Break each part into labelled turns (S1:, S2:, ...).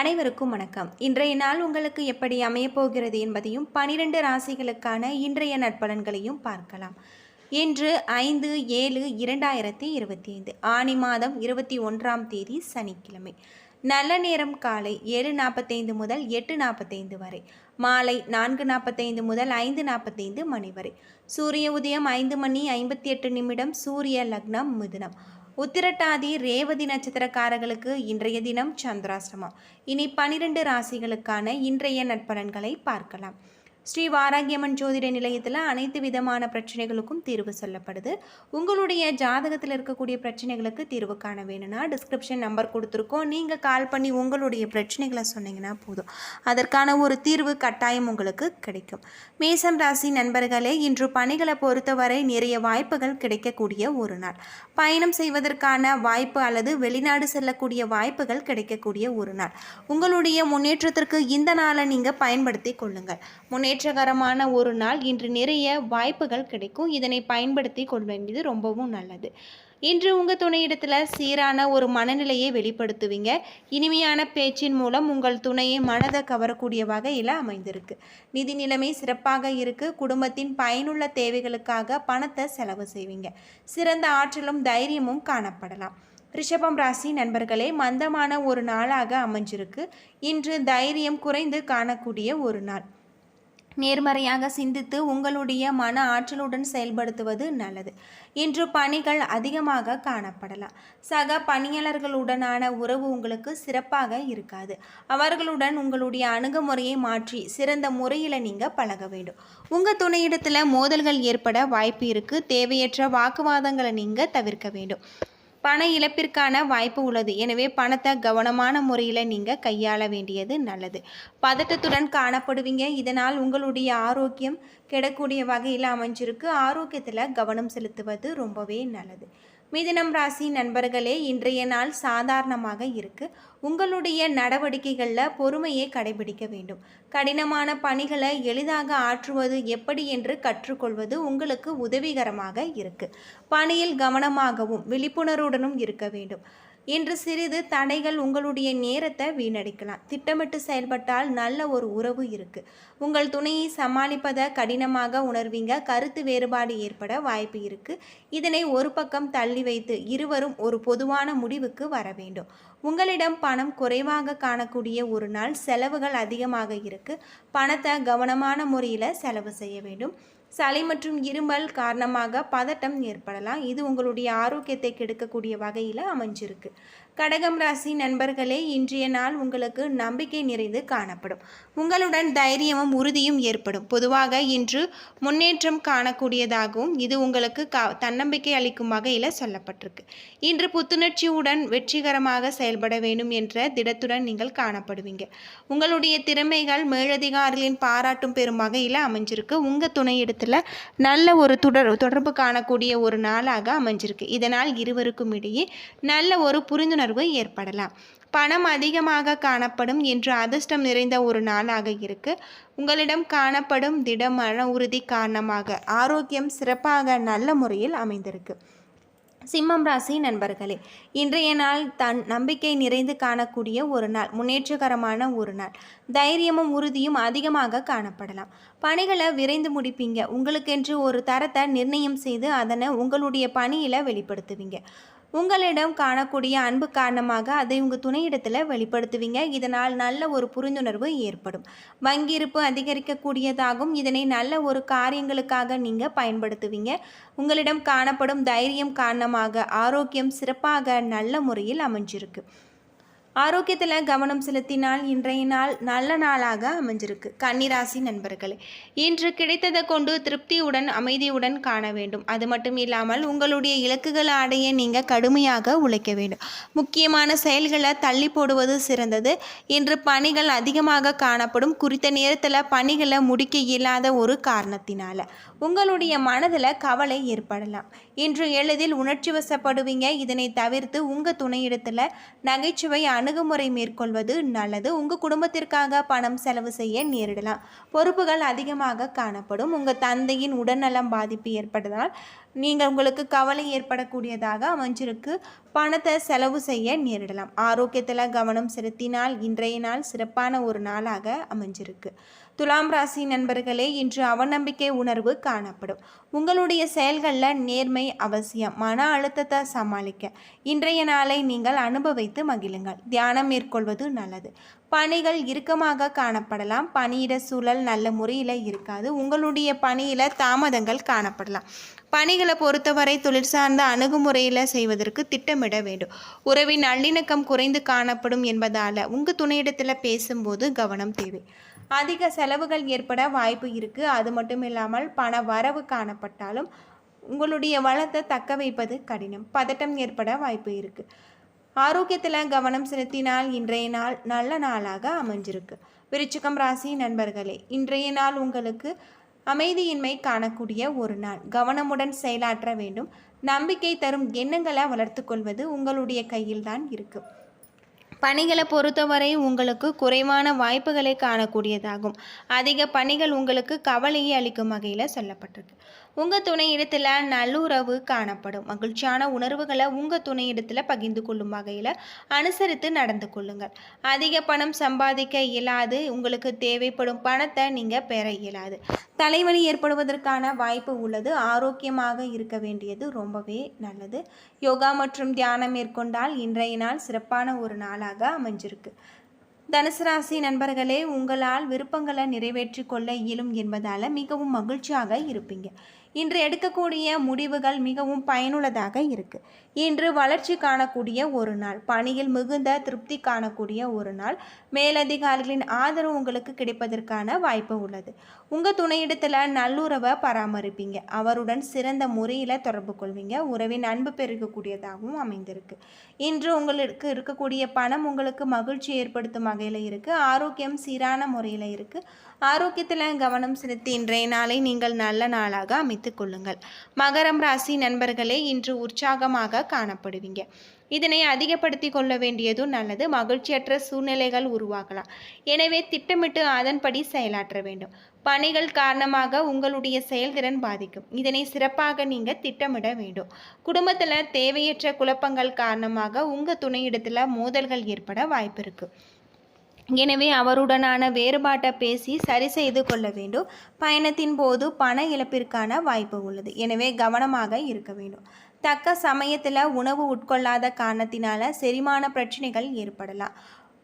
S1: அனைவருக்கும் வணக்கம். இன்றைய நாள் உங்களுக்கு எப்படி அமையப்போகிறது என்பதையும் பனிரெண்டு ராசிகளுக்கான இன்றைய நற்பலன்களையும் பார்க்கலாம். இன்று ஐந்து ஏழு இரண்டாயிரத்தி இருபத்தி ஐந்து ஆனி மாதம் இருபத்தி ஒன்றாம் தேதி சனிக்கிழமை. நல்ல நேரம் காலை ஏழு நாற்பத்தைந்து முதல் எட்டு நாற்பத்தைந்து வரை மாலை நான்கு நாற்பத்தைந்து முதல் ஐந்து நாற்பத்தைந்து மணி வரை. சூரிய உதயம் ஐந்து மணி ஐம்பத்தி எட்டு நிமிடம் சூரிய லக்னம் மிதுனம். உத்திரட்டாதி ரேவதி நட்சத்திரக்காரர்களுக்கு இன்றைய தினம் சந்திராசிரமம் இனி பனிரெண்டு ராசிகளுக்கான இன்றைய நட்பலன்களை பார்க்கலாம். ஸ்ரீ வாராகியம்மன் ஜோதிட நிலையத்தில் அனைத்து விதமான பிரச்சனைகளுக்கும் தீர்வு சொல்லப்படுது. உங்களுடைய ஜாதகத்தில் இருக்கக்கூடிய பிரச்சனைகளுக்கு தீர்வு காண வேணும்னா டிஸ்கிரிப்ஷன் நம்பர் கொடுத்துருக்கோம். நீங்கள் கால் பண்ணி உங்களுடைய பிரச்சனைகளை சொன்னீங்கன்னா போதும். அதற்கான ஒரு தீர்வு கட்டாயம் உங்களுக்கு கிடைக்கும். மேசம் ராசி நண்பர்களே இன்று பணிகளை பொறுத்தவரை நிறைய வாய்ப்புகள் கிடைக்கக்கூடிய ஒரு நாள். பயணம் செய்வதற்கான வாய்ப்பு அல்லது வெளிநாடு செல்லக்கூடிய வாய்ப்புகள் கிடைக்கக்கூடிய ஒரு நாள். உங்களுடைய முன்னேற்றத்திற்கு இந்த நாளை நீங்கள் பயன்படுத்தி கொள்ளுங்கள். முன்னேற்றகரமான ஒரு நாள். இன்று நிறைய வாய்ப்புகள் கிடைக்கும். இதனை பயன்படுத்தி கொள்ள வேண்டியது ரொம்பவும் நல்லது. இன்று உங்கள் துணையிடத்தில் சீரான ஒரு மனநிலையை வெளிப்படுத்துவீங்க. இனிமையான பேச்சின் மூலம் உங்கள் துணையை மனதை கவரக்கூடிய வகையில் அமைந்திருக்கு. நிதி நிலைமை சிறப்பாக இருக்கு. குடும்பத்தின் பயனுள்ள தேவைகளுக்காக பணத்தை செலவு செய்வீங்க. சிறந்த ஆற்றலும் தைரியமும் காணப்படலாம். ரிஷபம் ராசி நண்பர்களே மந்தமான ஒரு நாளாக அமைஞ்சிருக்கு. இன்று தைரியம் குறைந்து காணக்கூடிய ஒரு நாள். நேர்மறையாக சிந்தித்து உங்களுடைய மன ஆற்றலுடன் செயல்படுத்துவது நல்லது. இன்று பணிகள் அதிகமாக காணப்படலாம். சக பணியாளர்களுடனான உறவு உங்களுக்கு சிறப்பாக இருக்காது. அவர்களுடன் உங்களுடைய அணுகுமுறையை மாற்றி சிறந்த முறையில் நீங்கள் பழக வேண்டும். உங்கள் துணையிடத்தில் மோதல்கள் ஏற்பட வாய்ப்பு இருக்குது தேவையற்ற வாக்குவாதங்களை நீங்கள் தவிர்க்க வேண்டும். பண இழப்பிற்கான வாய்ப்பு உள்ளது. எனவே பணத்தை கவனமான முறையில் நீங்கள் கையாள வேண்டியது நல்லது. பதட்டத்துடன் காணப்படுவீங்க. இதனால் உங்களுடைய ஆரோக்கியம் கெடக்கூடிய வகையில் அமைஞ்சிருக்கு. ஆரோக்கியத்தில் கவனம் செலுத்துவது ரொம்பவே நல்லது. மிதினம் ராசி நண்பர்களே இன்றைய நாள் சாதாரணமாக இருக்கு. உங்களுடைய நடவடிக்கைகளில் பொறுமையை கடைபிடிக்க வேண்டும். கடினமான பணிகளை எளிதாக ஆற்றுவது எப்படி என்று கற்றுக்கொள்வது உங்களுக்கு உதவிகரமாக இருக்கு. பணியில் கவனமாகவும் விழிப்புணர்வுடனும் இருக்க வேண்டும். இன்று சிறிது தடைகள் உங்களுடைய நேரத்தை வீணடிக்கலாம். திட்டமிட்டு செயல்பட்டால் நல்ல ஒரு உறவு இருக்கு. உங்கள் துணையை சமாளிப்பதை கடினமாக உணர்வீங்க. கருத்து வேறுபாடு ஏற்பட வாய்ப்பு இருக்கு. இதனை ஒரு பக்கம் தள்ளி வைத்து இருவரும் ஒரு பொதுவான முடிவுக்கு வர வேண்டும். உங்களிடம் பணம் குறைவாக காணக்கூடிய ஒரு நாள் செலவுகள் அதிகமாக இருக்கு. பணத்தை கவனமான முறையில் செலவு செய்ய வேண்டும். சளி மற்றும் இருமல் காரணமாக பதட்டம் ஏற்படலாம். இது உங்களுடைய ஆரோக்கியத்தை கெடுக்கக்கூடிய வகையில் அமைஞ்சிருக்கு. கடகம் ராசி நண்பர்களே இன்றைய நாள் உங்களுக்கு நம்பிக்கை நிறைந்து காணப்படும். உங்களுடன் தைரியமும் உறுதியும் ஏற்படும். பொதுவாக இன்று முன்னேற்றம் காணக்கூடியதாகவும் இது உங்களுக்கு கா தன்னம்பிக்கை அளிக்கும் வகையில் சொல்லப்பட்டிருக்கு. இன்று புத்துணர்ச்சியுடன் வெற்றிகரமாக செயல்பட வேண்டும் என்ற திடத்துடன் நீங்கள் காணப்படுவீங்க. உங்களுடைய திறமைகள் மேலதிகாரிகளின் பாராட்டும் பெறும் வகையில் அமைஞ்சிருக்கு. உங்கள் துணையிடத்தில் நல்ல ஒரு தொடர் தொடர்பு காணக்கூடிய ஒரு நாளாக அமைஞ்சிருக்கு. இதனால் இருவருக்கும் இடையே நல்ல ஒரு புரிந்துணர்வு ஏற்படலாம். பணம் அதிகமாக காணப்படும் என்று அதிர்ஷ்டம் நிறைந்த ஒரு நாளாக இருக்கு. உங்களிடம் காணப்படும் திட மன உறுதி காரணமாக ஆரோக்கியம் சிறப்பாக நல்ல முறையில் அமைந்திருக்கு. சிம்மம் ராசி நண்பர்களே இன்றைய நாள் தன் நம்பிக்கை நிறைந்து காணக்கூடிய ஒரு நாள் முன்னேற்றகரமான ஒரு நாள். தைரியமும் உறுதியும் அதிகமாக காணப்படலாம். பணிகளை விரைந்து முடிப்பீங்க. உங்களுக்கென்று ஒரு தரத்தை நிர்ணயம் செய்து அதனை உங்களுடைய பணியில் வெளிப்படுத்துவீங்க. உங்களிடம் காணக்கூடிய அன்பு காரணமாக அதை உங்கள் துணையிடத்தில் வெளிப்படுத்துவீங்க. இதனால் நல்ல ஒரு புரிந்துணர்வு ஏற்படும். வங்கி இருப்பு அதிகரிக்கக்கூடியதாகும் இதனை நல்ல ஒரு காரியங்களுக்காக நீங்கள் பயன்படுத்துவீங்க. உங்களிடம் காணப்படும் தைரியம் காரணமாக ஆரோக்கியம் சிறப்பாக நல்ல முறையில் அமைஞ்சிருக்கு. ஆரோக்கியத்தில் கவனம் செலுத்தினால் இன்றைய நாள் நல்ல நாளாக அமைஞ்சிருக்கு. கன்னிராசி நண்பர்களே இன்று கிடைத்ததை கொண்டு திருப்தியுடன் அமைதியுடன் காண வேண்டும். அது மட்டும் இல்லாமல் உங்களுடைய இலக்குகளை அடைய நீங்கள் கடுமையாக உழைக்க வேண்டும். முக்கியமான செயல்களை தள்ளி போடுவது சிறந்தது. இன்று பணிகள் அதிகமாக காணப்படும். குறித்த நேரத்தில் பணிகளை முடிக்க இயலாத ஒரு காரணத்தினால. உங்களுடைய மனதில் கவலை ஏற்படலாம். இன்று எளிதில் உணர்ச்சி வசப்படுவீங்க இதனை தவிர்த்து உங்கள் துணையிடத்தில் நகைச்சுவை அணுகுமுறை மேற்கொள்வது நல்லது. உங்கள் குடும்பத்திற்காக பணம் செலவு செய்ய நேரிடலாம். பொறுப்புகள் அதிகமாக காணப்படும். உங்கள் தந்தையின் உடல்நலம் பாதிப்பு ஏற்பட்டதால் நீங்கள் உங்களுக்கு கவலை ஏற்படக்கூடியதாக அமைஞ்சிருக்கு. பணத்தை செலவு செய்ய நேரிடலாம். ஆரோக்கியத்தில் கவனம் செலுத்தினால் இன்றைய நாள் சிறப்பான ஒரு நாளாக அமைஞ்சிருக்கு. துலாம் ராசி நண்பர்களே இன்று அவநம்பிக்கை உணர்வு காணப்படும். உங்களுடைய செயல்களில் நேர்மை அவசியம். மன அழுத்தத்தை சமாளிக்க. இன்றைய நாளை நீங்கள் அனுபவித்து மகிழுங்கள். தியானம் மேற்கொள்வது நல்லது. பணிகள் இறுக்கமாக காணப்படலாம். பணியிட சூழல் நல்ல முறையில் இருக்காது. உங்களுடைய பணியில் தாமதங்கள் காணப்படலாம். பணிகளை பொறுத்தவரை தொழில் சார்ந்த அணுகுமுறையில் செய்வதற்கு திட்டமிட வேண்டும். உறவின் நல்லிணக்கம் குறைந்து காணப்படும் என்பதால் உங்கள் துணையிடத்தில் பேசும்போது கவனம் தேவை. அதிக செலவுகள் ஏற்பட வாய்ப்பு இருக்குது அது மட்டும் இல்லாமல் பண வரவு காணப்பட்டாலும் உங்களுடைய வளத்தை தக்க வைப்பது கடினம். பதட்டம் ஏற்பட வாய்ப்பு இருக்குது ஆரோக்கியத்தில் கவனம் செலுத்தினால் இன்றைய நாள் நல்ல நாளாக அமைஞ்சிருக்கு. விருச்சிகம் ராசி நண்பர்களே இன்றைய நாள் உங்களுக்கு அமைதியின்மை காணக்கூடிய ஒரு நாள். கவனமுடன் செயலாற்ற வேண்டும். நம்பிக்கை தரும் எண்ணங்களை வளர்த்து கொள்வது உங்களுடைய கையில்தான் இருக்குது பணிகளை பொறுத்தவரை உங்களுக்கு குறைவான வாய்ப்புகளை காணக்கூடியதாகும். அதிக பணிகள் உங்களுக்கு கவலையை அளிக்கும் வகையில் சொல்லப்பட்டிருக்கு. உங்கள் துணையிடத்தில் நல்லுறவு காணப்படும். மகிழ்ச்சியான உணர்வுகளை உங்கள் துணையிடத்தில் பகிர்ந்து கொள்ளும் வகையில் அனுசரித்து நடந்து கொள்ளுங்கள். அதிக பணம் சம்பாதிக்க இயலாது. உங்களுக்கு தேவைப்படும் பணத்தை நீங்கள் பெற இயலாது. தலைவலி ஏற்படுவதற்கான வாய்ப்பு உள்ளது. ஆரோக்கியமாக இருக்க வேண்டியது ரொம்பவே நல்லது. யோகா மற்றும் தியானம் மேற்கொண்டால் இன்றைய நாள் சிறப்பான ஒரு நாளாக அமைஞ்சிருக்கு. தனுசு ராசி நண்பர்களே உங்களால் விருப்பங்களை நிறைவேற்றி கொள்ள இயலும் என்பதால் மிகவும் மகிழ்ச்சியாக இருப்பீங்க. இன்று எடுக்கக்கூடிய முடிவுகள் மிகவும் பயனுள்ளதாக இருக்குது இன்று வளர்ச்சி காணக்கூடிய ஒரு நாள் பணியில் மிகுந்த திருப்தி காணக்கூடிய ஒரு நாள். மேலதிகாரிகளின் ஆதரவு உங்களுக்கு கிடைப்பதற்கான வாய்ப்பு உள்ளது. உங்கள் துணையிடத்தில் நல்லுறவை பராமரிப்பீங்க. அவருடன் சிறந்த முறையில் தொடர்பு கொள்வீங்க. உறவின் அன்பு பெருகக்கூடியதாகவும் அமைந்திருக்கு. இன்று உங்களுக்கு இருக்கக்கூடிய பணம் உங்களுக்கு மகிழ்ச்சி ஏற்படுத்தும் வகையில் இருக்குது ஆரோக்கியம் சீரான முறையில் இருக்குது ஆரோக்கியத்தில் கவனம் செலுத்தி இன்றைய நாளை நீங்கள் நல்ல நாளாக அமைத்து கொள்ளுங்கள். மகரம் ராசி நண்பர்களே இன்று உற்சாகமாக காணப்படுவீங்க. இதனை அதிகப்படுத்தி கொள்ள வேண்டியதும் நல்லது. மகிழ்ச்சியற்ற சூழ்நிலைகள் உருவாகலாம். எனவே திட்டமிட்டு அதன்படி செயலாற்ற வேண்டும். பணிகள் காரணமாக உங்களுடைய செயல்திறன் பாதிக்கும். இதனை சிறப்பாக நீங்கள் திட்டமிட வேண்டும். குடும்பத்தில் தேவையற்ற குழப்பங்கள் காரணமாக உங்கள் துணையிடத்தில் மோதல்கள் ஏற்பட வாய்ப்பு இருக்குது எனவே அவருடனான வேறுபாட்டை பேசி சரி செய்து கொள்ள வேண்டும். பயணத்தின் போது பண இழப்பிற்கான வாய்ப்பு உள்ளது. எனவே கவனமாக இருக்க வேண்டும். தக்க சமயத்தில் உணவு உட்கொள்ளாத காரணத்தினால செரிமான பிரச்சனைகள் ஏற்படலாம்.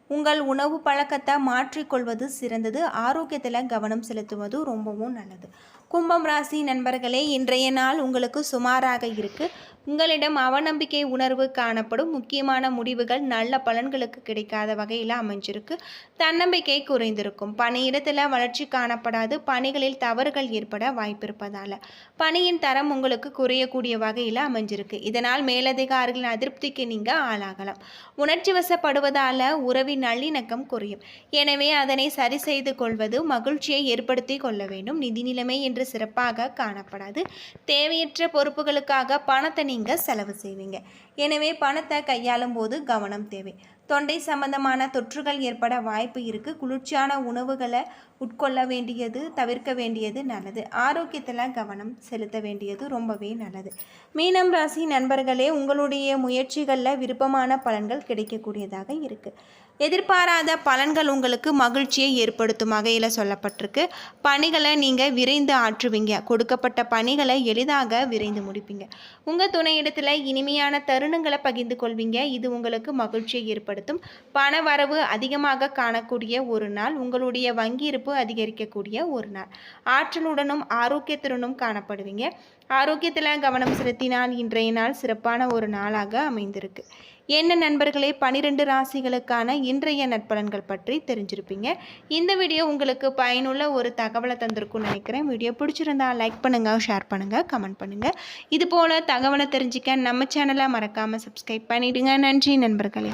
S1: உங்கள் உணவு பழக்கத்தை மாற்றிக்கொள்வது சிறந்தது. ஆரோக்கியத்தில் கவனம் செலுத்துவது ரொம்பவும் நல்லது. கும்பம் ராசி நண்பர்களே இன்றைய நாள் உங்களுக்கு சுமாராக இருக்குது உங்களிடம் அவநம்பிக்கை உணர்வு காணப்படும். முக்கியமான முடிவுகள் நல்ல பலன்களுக்கு கிடைக்காத வகையில் அமைஞ்சிருக்கு. தன்னம்பிக்கை குறைந்திருக்கும். பணியிடத்தில் வளர்ச்சி காணப்படாது. பணிகளில் தவறுகள் ஏற்பட வாய்ப்பிருப்பதால் பணியின் தரம் உங்களுக்கு குறையக்கூடிய வகையில் அமைஞ்சிருக்கு. இதனால் மேலதிகாரிகளின் அதிருப்திக்கு நீங்கள் ஆளாகலாம். உணர்ச்சி வசப்படுவதால் உறவின் நல்லிணக்கம் குறையும். எனவே அதனை சரி செய்து கொள்வது மகிழ்ச்சியை ஏற்படுத்தி கொள்ள வேண்டும். நிதி நிலைமை என்று சிறப்பாக காணப்படாது. தேவையற்ற பொறுப்புகளுக்காக பணத்தை நீங்கள் செலவு செய்வீங்க. எனவே பணத்தை கையாளும் போது கவனம் தேவை. தொண்டை சம்பந்தமான தொற்றுகள் ஏற்பட வாய்ப்பு இருக்குது குளிர்ச்சியான உணவுகளை உட்கொள்ள வேண்டியது தவிர்க்க வேண்டியது நல்லது. ஆரோக்கியத்தில் கவனம் செலுத்த வேண்டியது ரொம்பவே நல்லது. மீனம் ராசி நண்பர்களே உங்களுடைய முயற்சிகளில் விருப்பமான பலன்கள் கிடைக்கக்கூடியதாக இருக்குது எதிர்பாராத பலன்கள் உங்களுக்கு மகிழ்ச்சியை ஏற்படுத்தும் வகையில் சொல்லப்பட்டிருக்கு. பணிகளை நீங்கள் விரைந்து ஆற்றுவீங்க. கொடுக்கப்பட்ட பணிகளை எளிதாக விரைந்து முடிப்பீங்க. உங்கள் துணையிடத்தில் இனிமையான தருணங்களை பகிர்ந்து கொள்வீங்க. இது உங்களுக்கு மகிழ்ச்சியை ஏற்படுத்தும். பண வரவு அதிகமாக காணக்கூடிய ஒரு நாள். உங்களுடைய வங்கி இருப்பு அதிகரிக்கக்கூடிய ஒரு நாள். ஆற்றலுடனும் ஆரோக்கியத்துடனும் காணப்படுவீங்க. ஆரோக்கியத்தில் கவனம் செலுத்தினால் இன்றைய நாள் சிறப்பான ஒரு நாளாக அமைந்திருக்கு. என்ன நண்பர்களே பனிரெண்டு ராசிகளுக்கான இன்றைய நட்பலன்கள் பற்றி தெரிஞ்சிருப்பீங்க. இந்த வீடியோ உங்களுக்கு பயனுள்ள ஒரு தகவலை தந்திருக்கும்னு நினைக்கிறேன். வீடியோ பிடிச்சிருந்தா லைக் பண்ணுங்கள் ஷேர் பண்ணுங்கள் கமெண்ட் பண்ணுங்கள் இது போல் தகவலை தெரிஞ்சிக்க நம்ம சேனலை மறக்காமல் சப்ஸ்கிரைப் பண்ணிவிடுங்க நன்றி நண்பர்களே.